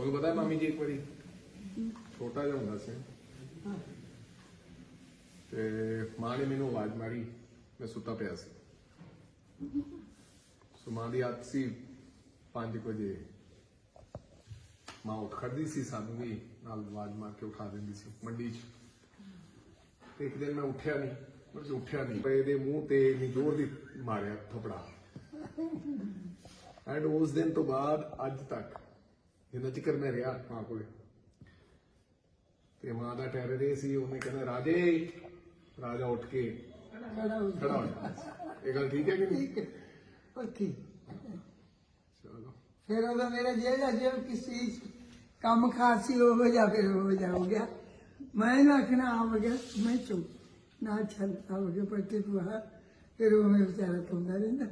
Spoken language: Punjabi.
ਤੁਹਾਨੂੰ ਪਤਾ ਹੈ ਮਾਮੀ ਜੀ ਇੱਕ ਵਾਰੀ? ਛੋਟਾ ਜਿਹਾ ਹੁੰਦਾ ਸੀ। ਤੇ ਮਾਂ ਨੇ ਮੈਨੂੰ ਆਵਾਜ਼ ਮਾਰੀ ਮੈਂ ਸੁੱਤਾ ਪਿਆ ਸੀ। ਸੋ ਮਾਂ ਦੀ ਆਦਤ ਸੀ 5 ਵਜੇ। ਮਾਂ ਉੱਠ ਖੜਦੀ ਸੀ ਸਾਨੂੰ ਵੀ ਨਾਲ ਆਵਾਜ਼ ਮਾਰ ਕੇ ਉਠਾ ਦਿੰਦੀ ਸੀ ਮੰਡੀ 'ਚ। ਤੇ ਇੱਕ ਦਿਨ ਮੈਂ ਉੱਠਿਆ ਨਹੀਂ ਮੈਂ ਉੱਠਿਆ ਨਹੀਂ। ਪਰ ਇਹਦੇ ਮੂੰਹ ਤੇ ਇੰਨੀ ਜ਼ੋਰ ਦੀ ਮਾਰਿਆ ਥਪੜਾ। ਐਂਡ ਉਸ ਦਿਨ ਤੋਂ ਬਾਅਦ ਅੱਜ ਤੱਕ ਜਿੰਨਾ ਚਿਕਰ ਮੈਂ ਰਿਹਾ ਮਾਂ ਕੋਲੇ। ਤੇ ਮਾਂ ਦਾ ਟੈਰਰ ਇਹ ਸੀ ਉਹਨੇ ਕਹਿੰਦਾ ਰਾਜੇ। ਰਾਜਾ ਉੱਠ ਕੇ ਖੜਾ ਹੋ ਜਾ। ਇਹ ਗੱਲ ਠੀਕ ਹੈ ਕਿ ਨਹੀਂ? ਪੱਕੀ। ਚਲੋ। ਫਿਰ ਉਹਦਾ ਮੇਰਾ ਜਿਹੜਾ ਜੇ ਕਿਸੇ ਕੰਮ ਖਾਸ ਹੋ ਜਾ ਫਿਰ ਹੋ ਜਾ ਹੋ ਗਿਆ। ਮੈਂ ਨਾ ਆਖਣਾ ਆ ਗਿਆ ਮੈਂ ਚੁੱਪ। ਨਾ ਛੱਡ ਆ ਗਿਆ ਪੱਕੇ ਤੂੰ ਆ ਫਿਰ ਉਹ ਮੇਰੇ ਵਿਚਾਰਾ ਤੁੰਦਾ ਰਹਿੰਦਾ।